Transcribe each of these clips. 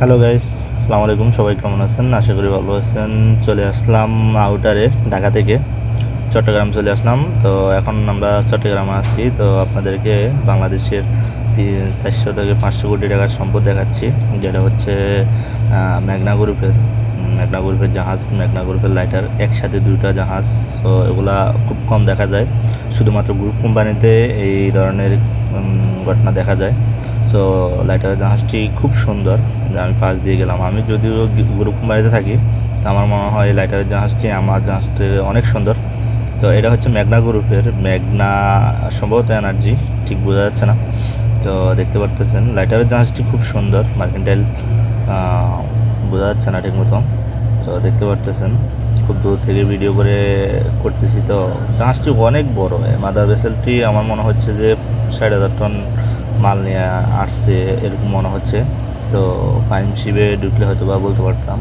Hello guys আসসালামু আলাইকুম সবাই কেমন আছেন? আশা করি ভালো আছেন। চলে আসলাম আউটারে ঢাকা থেকে। চট্টগ্রাম চলে আসলাম। তো এখন আমরা চট্টগ্রামে আছি। তো আপনাদেরকে বাংলাদেশের চারশো থেকে পাঁচশো কোটি টাকার সম্পদ দেখাচ্ছি। যেটা হচ্ছে মেঘনা গ্রুপের মেঘনা গ্রুপের জাহাজ, মেঘনা গ্রুপের লাইটার একসাথে দুইটা জাহাজ। তো এগুলা খুব কম দেখা যায়। শুধুমাত্র গ্রুপ কোম্পানিতে এই ধরনের ঘটনা দেখা যায়। সো লাইটারের জাহাজটি খুব সুন্দর। আমি পাশ দিয়ে গেলাম। আমি যদিও গ্রুপ বাড়িতে থাকি, তো আমার মনে হয় লাইটারের জাহাজটি আমার জাহাজটি অনেক সুন্দর। তো এটা হচ্ছে মেঘনা গ্রুপের, মেঘনা সম্ভবত এনার্জি ঠিক বোঝা যাচ্ছে না। তো দেখতে পারতেছেন লাইটারের জাহাজটি খুব সুন্দর মার্কেন্টাইল বোঝা যাচ্ছে না ঠিক মতো তো দেখতে পারতেছেন, খুব দূর থেকে ভিডিও করে করতেছি। তো জাহাজটি অনেক বড় মাদার ভেসেলটি আমার মনে হচ্ছে যে ষাট হাজার টন মাল নিয়ে আসছে, এরকম মনে হচ্ছে। তো পাইম শিবে ঢুকলে হয়তো বা বলতে পারতাম।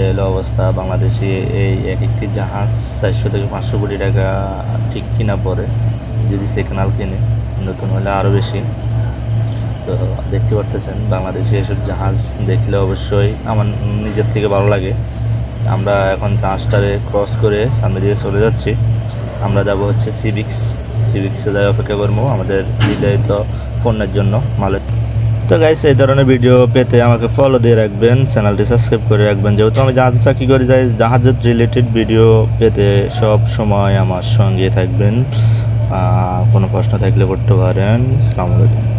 এলো অবস্থা, বাংলাদেশে এই এক একটি জাহাজ চারশো থেকে পাঁচশো কোটি টাকা ঠিক কিনা পড়ে যদি সেকেন্ড কিনে, নতুন হলে আরও বেশি। তো দেখতে পারতেছেন, বাংলাদেশে এসব জাহাজ দেখলে অবশ্যই আমার নিজের থেকে ভালো লাগে। আমরা এখন জাহাজটারে ক্রস করে সামনে দিয়ে চলে যাচ্ছি। আমরা যাব হচ্ছে সিভিক্স সিভিক্সে যাই অপেক্ষা করব আমাদের নির্ধারিত ফোনের জন্য মালের। তো গাইস এই ধরনের ভিডিও পেতে আমাকে ফলো দিয়ে রাখবেন চ্যানেলটি সাবস্ক্রাইব করে রাখবেন। যেহেতু আমি জাহাজে চাকরি করে যাই, জাহাজের রিলেটেড ভিডিও পেতে সব সময় আমার সঙ্গে থাকবেন। কোনো প্রশ্ন থাকলে করতে পারেন। আলাইকুম।